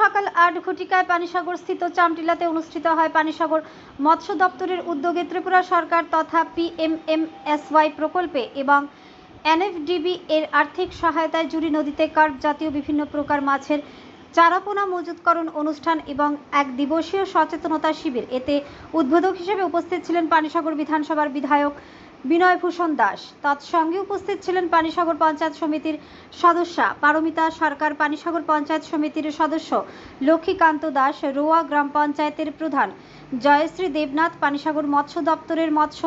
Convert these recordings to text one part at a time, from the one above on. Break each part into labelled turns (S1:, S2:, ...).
S1: সকাল আট ঘটিকায় পানিসাগর স্থিত চামটিলাতে অনুষ্ঠিত হয় পানিসাগর মৎস্য দপ্তরের উদ্যোগে ত্রিপুরা সরকার তথা পিএমএমএসওয়াই প্রকল্পে এবং এনএফডিবি এর আর্থিক সহায়তায় জুড়ি নদীতে কার্প জাতীয় বিভিন্ন প্রকার মাছের চারাপোনা মজুতকরণ অনুষ্ঠান এবং এক দিবসীয় সচেতনতা শিবির। এতে উদ্বোধক হিসেবে উপস্থিত ছিলেন পানিসাগর বিধানসভার বিধায়ক বিনয় ভূষণ দাস। তৎসঙ্গে উপস্থিত ছিলেন পানিসাগর পঞ্চায়েত সমিতির সদস্যা পারমিতা সরকার, পানিসাগর পঞ্চায়েত সমিতির সদস্য লক্ষ্মীকান্ত দাস, রোয়া গ্রাম পঞ্চায়েতের প্রধান জয়শ্রী দেবনাথ, পানিসাগর মৎস্য দপ্তরের মৎস্য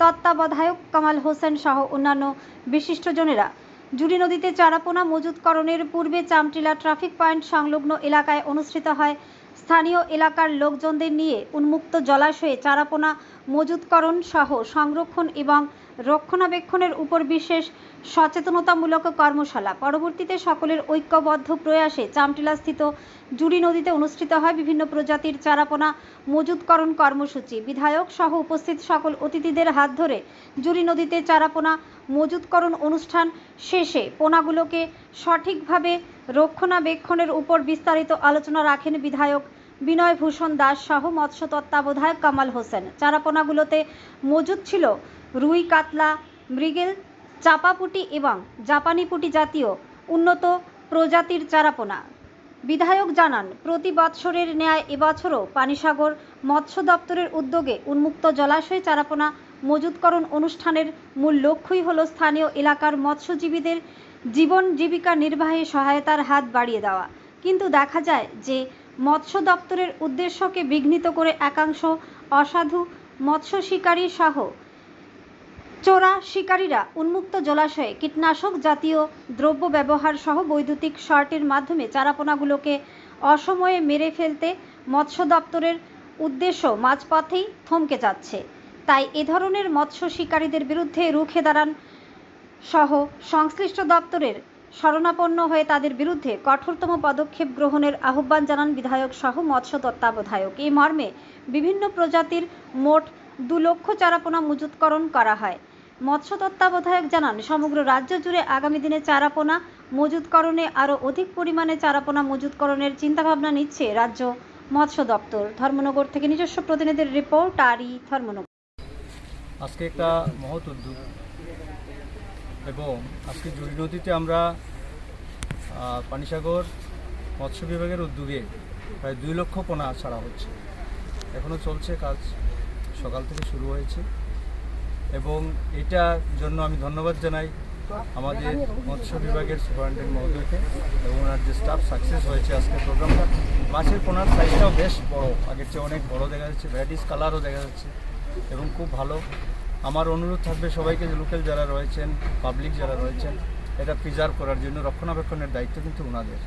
S1: তত্ত্বাবধায়ক কামাল হোসেন সহ অন্যান্য বিশিষ্টজনেরা জুড়ি নদীতে চারাপোনা মজুতকরণের পূর্বে চামটিলা ট্রাফিক পয়েন্ট সংলগ্ন এলাকায় অনুষ্ঠিত হয় স্থানীয় এলাকার লোকজনদের নিয়ে উন্মুক্ত জলাশয়ে চারাপোনা মজুতকরণ সহ সংরক্ষণ এবং রক্ষণাবেক্ষণের উপর বিশেষ সচেতনতামূলক কর্মশালা। পরবর্তীতে সকলের ঐক্যবদ্ধ প্রয়াসে চামটিলাস্থিত জুড়ি নদীতে অনুষ্ঠিত হয় বিভিন্ন প্রজাতির চারাপোনা মজুতকরণ কর্মসূচি। বিধায়ক সহ উপস্থিত সকল অতিথিদের হাত ধরে জুড়ি নদীতে চারাপোনা মজুতকরণ অনুষ্ঠান শেষে পোনাগুলোকে সঠিকভাবে রক্ষণাবেক্ষণের উপর বিস্তারিত আলোচনা রাখেন বিধায়ক বিনয় ভূষণ দাস সহ মৎস্য তত্ত্বাবধায়ক কামাল হোসেন। চারাপোনাগুলোতে মজুদ ছিল রুই কাতলা, মৃগেল, চাপাপুটি এবং জাপানি পুটি জাতীয় উন্নত প্রজাতির চারাপোনা। বিধায়ক জানান, প্রতি বৎসরের ন্যায় এবছরও পানিসাগর মৎস্য দপ্তরের উদ্যোগে উন্মুক্ত জলাশয়ে চারাপোনা মজুতকরণ অনুষ্ঠানের মূল লক্ষ্যই হল স্থানীয় এলাকার মৎস্যজীবীদের জীবন জীবিকা নির্বাহে সহায়তার হাত বাড়িয়ে দেওয়া। কিন্তু দেখা যায় যে মৎস্য দপ্তরের উদ্দেশ্যকে বিঘ্নিত করে একাংশ অসাধু মৎস্য শিকারী সহ চোরা শিকারীরা উন্মুক্ত জলাশয়ে কীটনাশক জাতীয় দ্রব্য ব্যবহার সহ বৈদ্যুতিক শর্টের মাধ্যমে চারাপোনাগুলোকে অসময়ে মেরে ফেলতে মৎস্য দপ্তরের উদ্দেশ্য মাঝপথেই থমকে যাচ্ছে। তাই এ ধরনের মৎস্য শিকারীদের বিরুদ্ধে রুখে দাঁড়ান সহ সংশ্লিষ্ট দপ্তরের শরণাপন্ন হয়ে তাদের বিরুদ্ধে কঠোরতম পদক্ষেপ গ্রহণের আহ্বান জানান বিধায়ক সহ মৎস্য তত্ত্বাবধায়ক। এই মর্মে বিভিন্ন প্রজাতির মোট দু লক্ষ চারাপোনা মজুতকরণ করা হয়। মৎস্য তত্ত্বাবধায়ক জানান, সমগ্র রাজ্য জুড়ে আগামী দিনে চারাপোনা মজুতকরণে আরও অধিক পরিমাণে চারাপোনা মজুতকরণের চিন্তাভাবনা নিচ্ছে রাজ্য মৎস্য দপ্তর। ধর্মনগর থেকে নিজস্ব প্রতিনিধির রিপোর্ট, আরই ধর্মনগর।
S2: আজকে একটা মহৎ উদ্যোগ। এবং আজকে জুড়ি নদীতে আমরা পানিসাগর মৎস্য বিভাগের উদ্যোগে প্রায় দুই লক্ষ পোনা ছাড়া হচ্ছে। এখনও চলছে কাজ, সকাল থেকে শুরু হয়েছে এবং এটার জন্য আমি ধন্যবাদ জানাই আমাদের মৎস্য বিভাগের সুপারিনটেন্ডেন্ট মহোদয়কে এবং ওনার যে স্টাফ সাকসেস হয়েছে আজকের প্রোগ্রামটা, মাছের পোনার সাইজটাও বেশ বড়, আগের চেয়ে অনেক বড় দেখা যাচ্ছে, ভ্যারাইটিস কালারও দেখা যাচ্ছে এবং খুব ভালো। আমার অনুরোধ থাকবে সবাইকে লোকাল যারা রয়েছেন পাবলিক যারা রয়েছেন, এটা প্রিজার্ভ করার জন্য রক্ষণাবেক্ষণের দায়িত্ব কিন্তু ওনাদের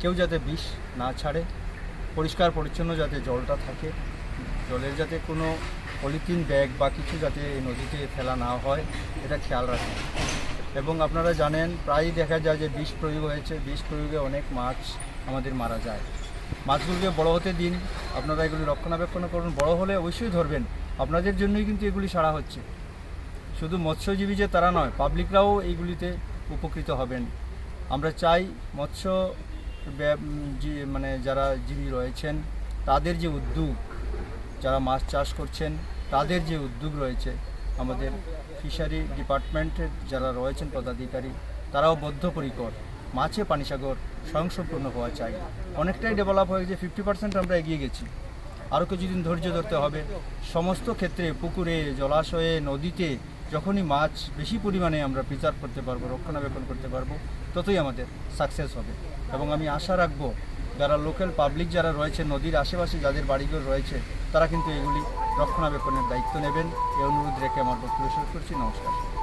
S2: কেউ যাতে বিষ না ছাড়ে, পরিষ্কার পরিচ্ছন্ন যাতে জলটা থাকে, জলের যাতে কোনো পলিথিন ব্যাগ বা কিছু যাতে নদীতে ফেলা না হয়, এটা খেয়াল রাখুন। এবং আপনারা জানেন, প্রায়ই দেখা যায় যে বিষ প্রয়োগ হয়েছে, বিষ প্রয়োগে অনেক মাছ আমাদের মারা যায়। মাছগুলোকে বড় হতে দিন। আপনারা এগুলি রক্ষণাবেক্ষণ করুন। বড় হলে অবশ্যই ধরবেন। আপনাদের জন্যই কিন্তু এগুলি সারা হচ্ছে। শুধু মৎস্যজীবী যে তারা নয়, পাবলিকরাও এইগুলিতে উপকৃত হবেন। আমরা চাই মৎস্য মানে যারা জীবী রয়েছেন, তাদের যে উদ্যোগ, যারা মাছ চাষ করছেন, তাদের যে উদ্যোগ রয়েছে, আমাদের ফিশারি ডিপার্টমেন্টের যারা রয়েছেন পদাধিকারী, তারাও বদ্ধপরিকর। মাছে পানিসাগর স্বয়ংসম্পূর্ণ হওয়া চাই। অনেকটাই ডেভেলপ হয়ে গেছে ফিফটি পার্সেন্ট আমরা এগিয়ে গেছি। আরও কিছুদিন ধৈর্য ধরতে হবে। সমস্ত ক্ষেত্রে, পুকুরে, জলাশয়ে, নদীতে যখনই মাছ বেশি পরিমাণে আমরা প্রিজার্ভ করতে পারব, রক্ষণাবেক্ষণ করতে পারব, ততই আমাদের সাকসেস হবে। এবং আমি আশা রাখব, যারা লোকাল পাবলিক যারা রয়েছে, নদীর আশেপাশে যাদের বাড়িঘর রয়েছে, তারা কিন্তু এগুলি রক্ষণাবেক্ষণের দায়িত্ব নেবেন। এই অনুরোধ রেখে আমার বক্তব্য শেষ করছি। নমস্কার।